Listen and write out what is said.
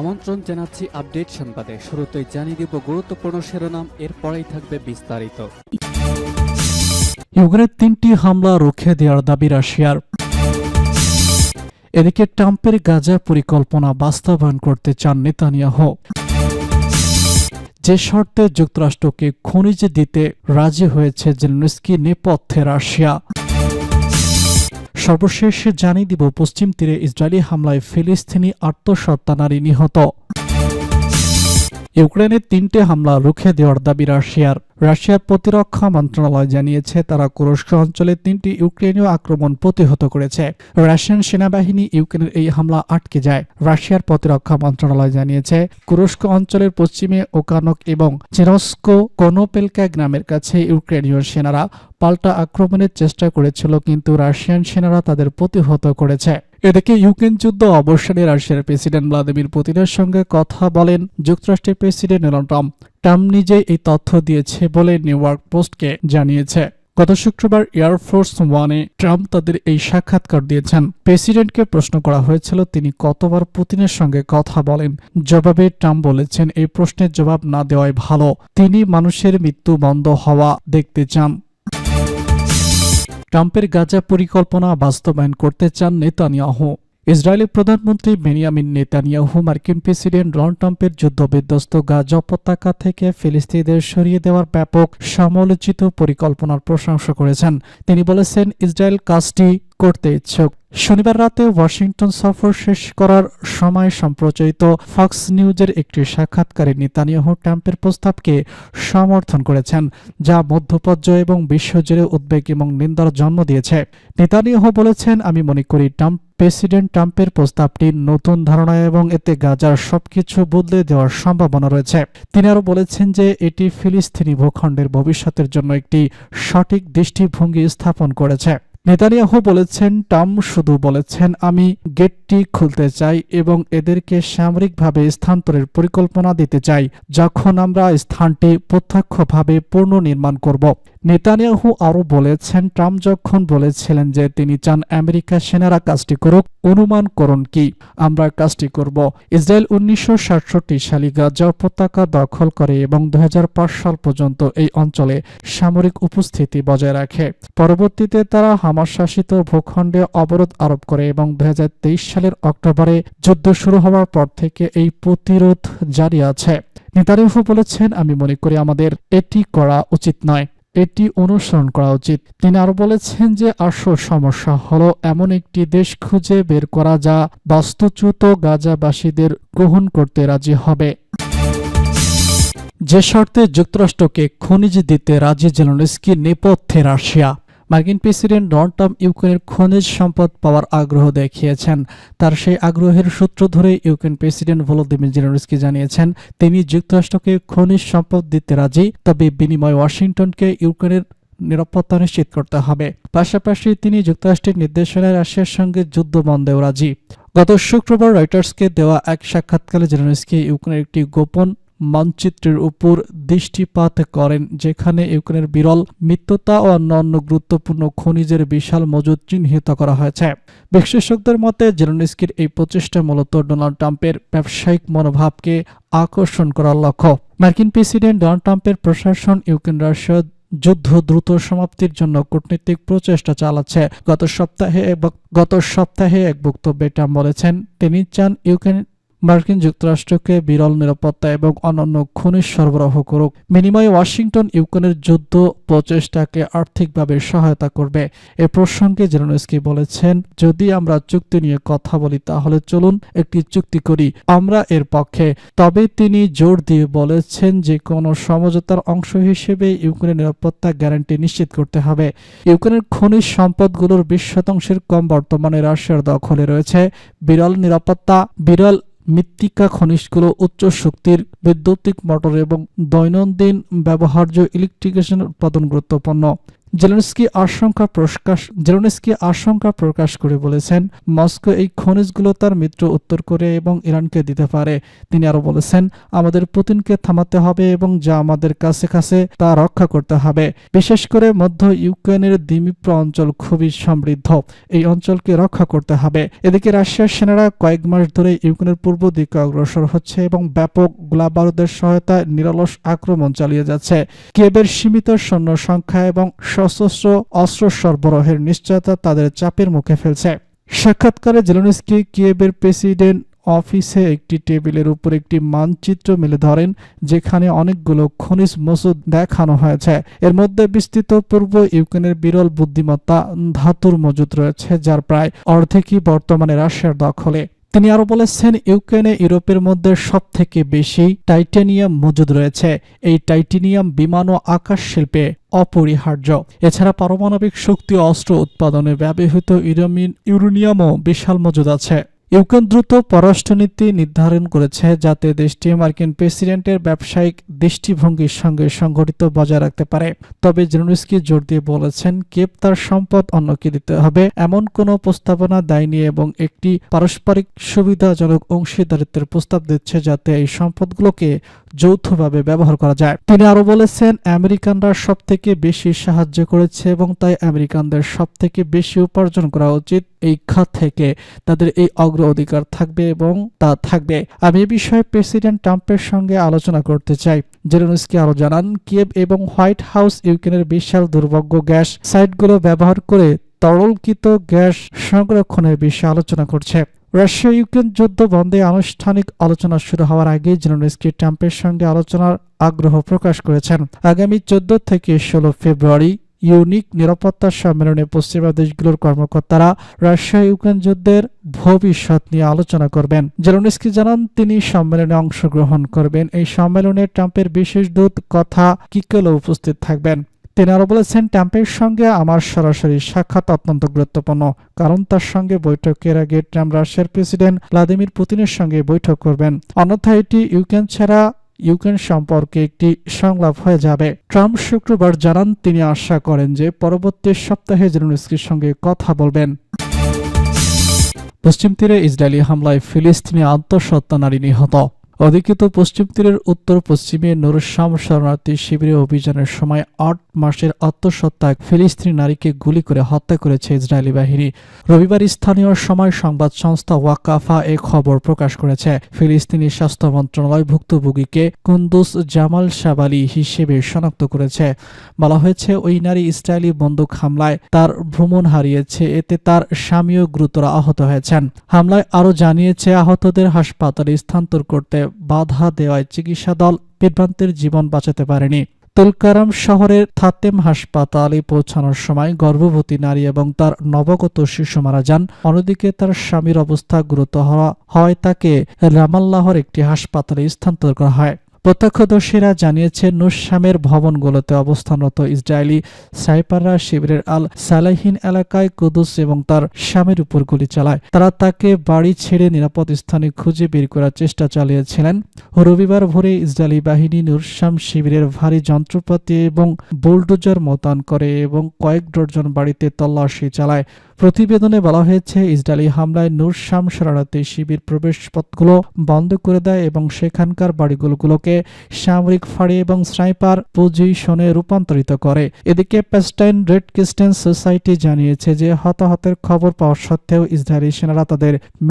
আমন্ত্রণ জানাচ্ছি আপডেট সংবাদে। শুরুতেই জানিয়ে দিব গুরুত্বপূর্ণ শিরোনাম, এরপরেই থাকবে বিস্তারিত। ইউক্রেনের তিনটি হামলা রুখে দেওয়ার দাবি রাশিয়ার। এদিকে ট্রাম্পের গাজা পরিকল্পনা বাস্তবায়ন করতে চান নেতানিয়াহু। যে শর্তে যুক্তরাষ্ট্রকে খনিজ দিতে রাজি হয়েছে জেলেনস্কি নেপথ্যে রাশিয়া। সর্বশেষ জানিয়ে দিব পশ্চিম তীরে ইসরায়েলি হামলায় ফিলিস্তিনি আত্মসত্তা নারী নিহত। ইউক্রেনের তিনটে হামলা রুখে দেওয়ার দাবি রাশিয়ার। রাশিয়ার প্রতিরক্ষা মন্ত্রণালয় জানিয়েছে, তারা কুরস্ক অঞ্চলে তিনটি ইউক্রেনীয় আক্রমণ প্রতিহত করেছে। রাশিয়ান সেনাবাহিনী ইউক্রেনের এই হামলা আটকে যায়। রাশিয়ার প্রতিরক্ষা মন্ত্রণালয় জানিয়েছে কুরস্ক অঞ্চলের পশ্চিমে ওকানক এবং চেরস্কো কোনোপেলকা গ্রামের কাছে ইউক্রেনীয় সেনারা পাল্টা আক্রমণের চেষ্টা করেছিল, কিন্তু রাশিয়ান সেনারা তাদের প্রতিহত করেছে। এদিকে ইউক্রেন যুদ্ধ অবসানে রাশিয়ার প্রেসিডেন্ট ভ্লাদিমির পুতিনের সঙ্গে কথা বলেন যুক্তরাষ্ট্রের প্রেসিডেন্ট ডোনাল্ড ট্রাম্প। ট্রাম্প নিজেই এই তথ্য দিয়েছে বলে নিউ ইয়র্ক পোস্টকে জানিয়েছে। গত শুক্রবার এয়ারফোর্স ওয়ানে ট্রাম্প তাদের এই সাক্ষাৎকার দিয়েছেন। প্রেসিডেন্টকে প্রশ্ন করা হয়েছিল, তিনি কতবার পুতিনের সঙ্গে কথা বলেন? জবাবে ট্রাম্প বলেছেন, এই প্রশ্নের জবাব না দেওয়াই ভালো। তিনি মানুষের মৃত্যু বন্ধ হওয়া দেখতে চান। ট্রাম্পের গাজা পরিকল্পনা বাস্তবায়ন করতে চান নেতানিয়াহু। ইসরায়েলের প্রধানমন্ত্রী বেনিয়ামিন নেতানিয়াহু, মার্কিন প্রেসিডেন্ট ডোনাল্ড ট্রাম্পের যুদ্ধবিধ্বস্ত গাজা উপত্যকা থেকে ফিলিস্তিনিদের সরিয়ে দেওয়ার ব্যাপক সমালোচিত পরিকল্পনার প্রশংসা করেছেন। তিনি বলেছেন, ইসরায়েল কাজটি করতে ইচ্ছুক। শনিবার রাতে ওয়াশিংটন সফর শেষ করার সময় সম্প্রচারিত ফক্স নিউজের একটি সাক্ষাৎকারে নেতানিয়াহু ট্রাম্পের প্রস্তাবকে সমর্থন করেছেন, যা মধ্যপর্যায় এবং বিশ্বজুড়ে উদ্বেগ এবং নিন্দার জন্ম দিয়েছে। নেতানিয়াহু বলেছেন, আমি মনে করি ট্রাম্প, প্রেসিডেন্ট ট্রাম্পের প্রস্তাবটি নতুন ধারণা এবং এতে গাজার সবকিছু বদলে দেওয়ার সম্ভাবনা রয়েছে। তিনি আরও বলেছেন যে, এটি ফিলিস্তিনি ভূখণ্ডের ভবিষ্যতের জন্য একটি সঠিক দৃষ্টিভঙ্গি স্থাপন করেছে। নেতানিয়াহু বলেছেন, ট্রাম্প শুধু বলেছেন, আমি গেটটি খুলতে চাই এবং এদেরকে সামরিকভাবে স্থানান্তরের পরিকল্পনা দিতে চাই, যখন আমরা স্থানটি প্রত্যক্ষভাবে পুনর্নির্মাণ করব। নেতানিয়াহু আরও বলেছেন, ট্রাম্প যখন বলেছিলেন যে তিনি চান আমেরিকা সেনারা কাজটি করুক, অনুমান করুন কি? আমরা কাজটি করব। ইসরায়েল উনিশশো সাতষট্টি সালে গাজা উপত্যকা দখল করে এবং দু হাজার পাঁচ সাল পর্যন্ত এই অঞ্চলে সামরিক উপস্থিতি বজায় রাখে। পরবর্তীতে তারা শাসিত ভূখণ্ডে অবরোধ আরোপ করে এবং দু সালের অক্টোবরে যুদ্ধ শুরু হওয়ার পর থেকে এই প্রতিরোধ জারি আছে। নেতানিয়াহু বলেছেন, আমি মনে করি আমাদের এটি করা উচিত নয়, এটি অনুসরণ করা উচিত। তিনি আরও বলেছেন যে, আসল সমস্যা হলো এমন একটি দেশ খুঁজে বের করা যা বাস্তুচ্যুত গাজাবাসীদের গ্রহণ করতে রাজি হবে। যে শর্তে যুক্তরাষ্ট্রকে খনিজ দিতে রাজি জেলনস্কি নেপথ্যে রাশিয়া। মার্কিন প্রেসিডেন্ট ডোনাল্ড ট্রাম্প ইউক্রেনের খনিজ সম্পদ পাওয়ার আগ্রহ দেখিয়েছেন। তার সেই আগ্রহের সূত্র ধরে ইউক্রেন প্রেসিডেন্ট ভলোদিমির জেলেনস্কি জানিয়েছেন, তিনি যুক্তরাষ্ট্রকে খনিজ সম্পদ দিতে রাজি, তবে বিনিময় ওয়াশিংটনকে ইউক্রেনের নিরাপত্তা নিশ্চিত করতে হবে। পাশাপাশি তিনি যুক্তরাষ্ট্রের নির্দেশনায় রাশিয়ার সঙ্গে যুদ্ধ বন্ধেও রাজি। গত শুক্রবার রয়টার্সকে দেওয়া এক সাক্ষাৎকারে জেলেনস্কি ইউক্রেনের একটি গোপন মানচিত্রের উপর দৃষ্টিপাত করেন, যেখানে ইউক্রেনের বিরল মিত্রতা ও অন্যান্য গুরুত্বপূর্ণ খনিজের বিশাল মজুদ চিহ্নিত করা হয়েছে। বিশেষজ্ঞদের মতে, জেলনিস্কির এই প্রচেষ্টা মূলত ডোনাল্ড ট্রাম্পের ব্যবসায়িক মনোভাবকে আকর্ষণ করার লক্ষ্য। মার্কিন প্রেসিডেন্ট ডোনাল্ড ট্রাম্পের প্রশাসন ইউক্রেন রাশিয়া যুদ্ধ দ্রুত সমাপ্তির জন্য কূটনৈতিক প্রচেষ্টা চালাচ্ছে। গত সপ্তাহে গত সপ্তাহে এক বক্তব্যে ট্রাম্প বলেছেন, তিনি চান ইউক্রেন মার্কিন যুক্তরাষ্ট্রকে বিরল নিরাপত্তা এবং অন্যান্য খনিজ সরবরাহ করুক। বিনিময়ে ওয়াশিংটন ইউক্রেনের যুদ্ধ প্রচেষ্টাকে আর্থিকভাবে সহায়তা করবে। এ প্রসঙ্গে জেরোনস্কি বলেছেন, যদি আমরা চুক্তি নিয়ে কথা বলি, তাহলে চলুন একটি চুক্তি করি, আমরা এর পক্ষে। তবে তিনি জোর দিয়ে বলেছেন যে, কোনো সমঝোতার অংশ হিসেবে ইউক্রেনের নিরাপত্তা গ্যারান্টি নিশ্চিত করতে হবে। ইউক্রেনের খনিজ সম্পদগুলোর বিশ শতাংশের কম বর্তমানে রাশিয়ার দখলে রয়েছে। বিরল নিরাপত্তা, বিরল মৃত্তিকা খনিজগুলো উচ্চ শক্তির বৈদ্যুতিক মোটর এবং দৈনন্দিন ব্যবহার্য ইলেকট্রিকেশন উৎপাদন গুরুত্বপূর্ণ। জেলেনস্কি আশঙ্কা প্রকাশ, জেলেনস্কি আশঙ্কা প্রকাশ করে বলেছেন, মস্কো এই খনিজগুলো তার মিত্র উত্তর কোরিয়া এবং ইরানকে দিতে পারে। তিনি আরও বলেছেন, আমাদের পুতিনকে থামাতে হবে এবং যা আমাদের কাছে কাছে তা রক্ষা করতে হবে। বিশেষ করে মধ্য ইউক্রেনের দ্বীপ্র অঞ্চল খুবই সমৃদ্ধ। এই অঞ্চলকে রক্ষা করতে হবে। এদিকে রাশিয়ার সেনারা কয়েক মাস ধরে ইউক্রেনের পূর্ব দিকে অগ্রসর হচ্ছে এবং ব্যাপক গোলাবারুদের সহায়তায় নিরলস আক্রমণ চালিয়ে যাচ্ছে। কিয়েবের সীমিত সৈন্য সংখ্যা এবং সশস্ত্র অস্ত্র সরবরাহের নিশ্চয়তা তাদের চাপের মুখে ফেলছে। সাক্ষাৎকারে জেলেনস্কি কিয়েবের প্রেসিডেন্ট অফিসে একটি টেবিলের উপর একটি মানচিত্র মেলে ধরেন, যেখানে অনেকগুলো খনিজ মজুদ দেখানো হয়েছে। এর মধ্যে বিস্তৃত পূর্ব ইউক্রেনের বিরল বুদ্ধিমত্তা ধাতুর মজুদ রয়েছে, যার প্রায় অর্ধেকই বর্তমানে রাশিয়ার দখলে। তিনি আরও বলেছেন, ইউক্রেনে ইউরোপের মধ্যে সব থেকে বেশি টাইটেনিয়াম মজুদ রয়েছে। এই টাইটেনিয়াম বিমান ও আকাশ শিল্পে অপরিহার্য। এছাড়া পারমাণবিক শক্তি অস্ত্র উৎপাদনে ব্যবহৃত ইউরোমিন ইউরোনিয়ামও বিশাল মজুদ আছে। ইউক্রেন দ্রুত পররাষ্ট্রনীতি নির্ধারণ করেছে যাতে দেশটি মার্কিন প্রেসিডেন্টের ব্যবসায়িক দৃষ্টিভঙ্গির সঙ্গে সংগঠিত বজায় রাখতে পারে। তবে জেলেনস্কি জোর দিয়ে বলেছেন, কেপ তার সম্পদ অন্যকে দিতে হবে। এমন কোনো প্রস্তাবনা দেয়নি এবং একটি পারস্পরিক সুবিধাজনক অংশীদারিত্বের প্রস্তাব দিচ্ছে যাতে এই সম্পদগুলোকে যৌথভাবে ব্যবহার করা যায়। তিনি আরও বলেছেন, আমেরিকানরা সব থেকে বেশি সাহায্য করেছে এবং তাই আমেরিকানদের সব থেকে বেশি উপার্জন করা উচিত। এই খাত থেকে তাদের এই অগ্র অধিকার থাকবে এবং তা থাকবে। আমি এ বিষয়ে প্রেসিডেন্ট ট্রাম্পের সঙ্গে আলোচনা করতে চাই। জেলেনস্কি আরও জানান, কিয়েভ এবং হোয়াইট হাউস ইউক্রেনের বিশাল দুর্ভাগ্য গ্যাস সাইটগুলো ব্যবহার করে তরলকৃত গ্যাস সংরক্ষণের বিষয়ে আলোচনা করছে। রাশিয়া ইউক্রেন যুদ্ধ বন্ধে আনুষ্ঠানিক আলোচনা শুরু হওয়ার আগে জেলেনস্কি ট্রাম্পের সঙ্গে আলোচনার আগ্রহ প্রকাশ করেছেন। আগামী চোদ্দ থেকে ষোলো ফেব্রুয়ারি ইউনিক নিরাপত্তা সম্মেলনে পশ্চিমা দেশগুলোর কর্মকর্তারা রাশিয়া ইউক্রেন যুদ্ধের ভবিষ্যৎ নিয়ে আলোচনা করবেন। জেলনস্কি জানান, তিনি সম্মেলনে অংশগ্রহণ করবেন। এই সম্মেলনে ট্রাম্পের বিশেষ দূত কথা কিকেলও উপস্থিত থাকবেন। তিনি আরও বলেছেন, ট্রাম্পের সঙ্গে আমার সরাসরি সাক্ষাৎ অত্যন্ত গুরুত্বপূর্ণ, কারণ তার সঙ্গে বৈঠকের আগে ট্রাম্প রাশিয়ার প্রেসিডেন্ট ভ্লাদিমির পুতিনের সঙ্গে বৈঠক করবেন। অন্যথায় এটি ইউক্রেন ছাড়া ইউক্রেন সম্পর্কে একটি সংলাপ হয়ে যাবে। ট্রাম্প শুক্রবার জানান, তিনি আশা করেন যে পরবর্তী সপ্তাহে জেলেনস্কির সঙ্গে কথা বলবেন। পশ্চিম তীরে ইসরায়েলি হামলায় ফিলিস্তিনি আত্মসত্ত্বা নারী নিহত। অধিকৃত পশ্চিম তীরের উত্তর পশ্চিমে নুরুসাম শরণার্থী শিবিরে অভিযানের সময় আট মাসের আত্মসত্ত্বা এক ফিলিস্তিনি নারীকে গুলি করে হত্যা করেছে ইসরায়েলি বাহিনী। রবিবার স্থানীয় সময় সংবাদ সংস্থা ওয়াকাফা এ খবর প্রকাশ করেছে। ফিলিস্তিনি স্বাস্থ্য মন্ত্রণালয় ভুক্তভোগীকে কুন্দুস জামাল শাবালি হিসেবে শনাক্ত করেছে। বলা হয়েছে, ওই নারী ইসরায়েলি বন্দুক হামলায় তার ভ্রমণ হারিয়েছে, এতে তার স্বামীও গুরুতর আহত হয়েছেন। হামলায় আরও জানিয়েছে, আহতদের হাসপাতালে স্থানান্তর করতে বাধা দেওয়ায় চিকিৎসা দল বিভ্রান্তের জীবন বাঁচাতে পারেনি। তুলকারাম শহরের থাতেম হাসপাতালে পৌঁছানোর সময় গর্ভবতী নারী এবং তার নবগত শিশু মারা যান। অন্যদিকে তার স্বামীর অবস্থা গুরুতর হওয়া- হয়, তাকে রামাল্লাহর একটি হাসপাতালে স্থানান্তর করা হয়। প্রত্যক্ষদর্শীরা জানিয়েছে নুসামের ভবনগুলোতে অবস্থানরত ইসরায়েলি সাইপাররা শিবিরের আল সালাহিন এলাকায় কুদুস এবং তার স্বামীর উপর গুলি চালায়। তারা তাকে বাড়ি ছেড়ে নিরাপদ স্থানে খুঁজে বের করার চেষ্টা চালিয়েছিলেন। রবিবার ভোরে ইসরায়েলি বাহিনী নুরসাম শিবিরের ভারী যন্ত্রপাতি এবং বুলডোজার মোতায়েন করে এবং কয়েক ডজন বাড়িতে তল্লাশি চালায়। প্রতিবেদনে বলা হয়েছে, ইসরায়েলি হামলায় নূর শাম শরণার্থী শিবির প্রবেশপথগুলো বন্ধ করে দেয় এবং সেখানকার বাড়িগুলোকে সামরিক ফাঁড়ি এবং স্নাইপার পজিশনে রূপান্তরিত করে। এদিকে প্যাস্টাইন রেড ক্রিস্টেন সোসাইটি জানিয়েছে যে হতাহতের খবর পাওয়া সত্ত্বেও ইসরায়েলি সেনারা তাদের